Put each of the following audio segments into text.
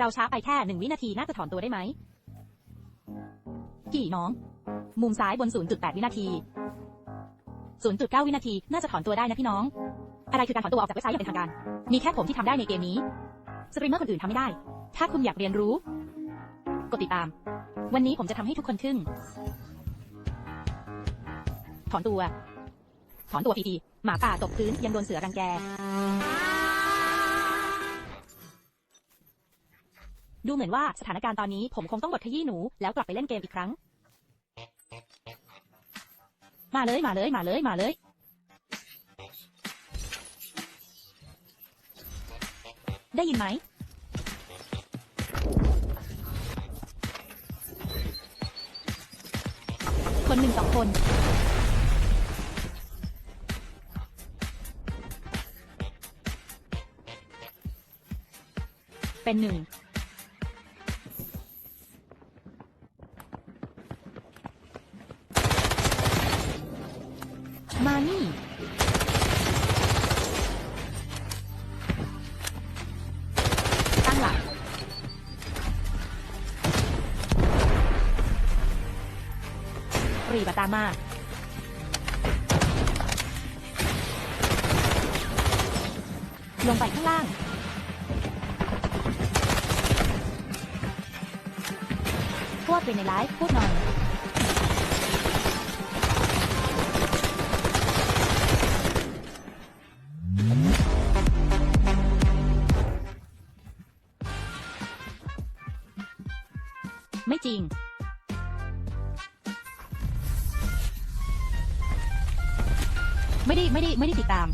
เราช้าไปแค่หนึ่งวินาทีน่าจะถอนตัวได้ไหมกี่น้อง มุมซ้ายบน 0.8 วินาที 0.9 วินาทีน่าจะถอนตัวได้นะพี่น้อง อะไรคือการถอนตัวออกจากเว็บไซต์อย่างเป็นทางการ มีแค่ผมที่ทำได้ในเกมนี้ สตรีมเมอร์คนอื่นทำไม่ได้ ถ้าคุณอยากเรียนรู้ กดติดตาม วันนี้ผมจะทำให้ทุกคนทึ่ง ถอนตัว ถอนตัวทีทีหมาป่าตกพื้นยังโดนเสือรังแก ดูเหมือนว่าสถานการณ์ตอนนี้ผมคงต้องบดขยี้หนู แล้วกลับไปเล่นเกมอีกครั้ง มาเลยมาเลยมาเลยมาเลย ได้ยินไหม คนหนึ่งสองคนเป็นหนึ่ง มานี่ ตั้งหลัก รีบตามมาลงไปข้างล่างพูดไปในไลฟ์พูดหน่อย ไม่จริง ไม่ได้ไม่ได้ไม่ได้ติดตาม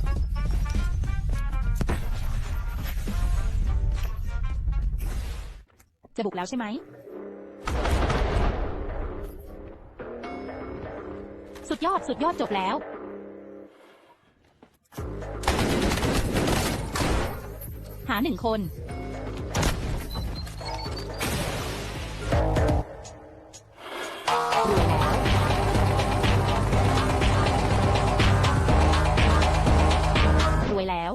จะบุกแล้วใช่ไหม สุดยอดสุดยอดจบแล้ว หาหนึ่งคน แล้ว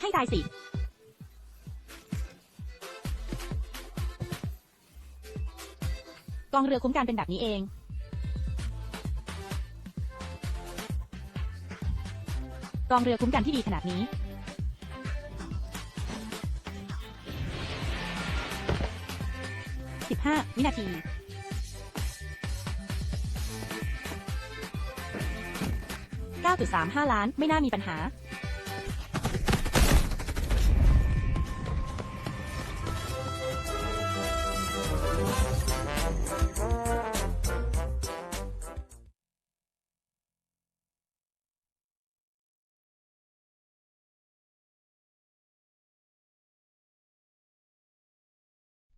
ให้ตายสิกองเรือคุ้มกันเป็นแบบนี้เอง กองเรือคุ้มกันที่ดีขนาดนี้ 15 วินาที 9.35 ล้าน ไม่น่ามีปัญหา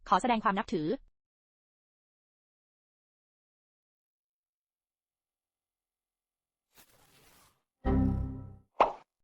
ขอแสดงความนับถือ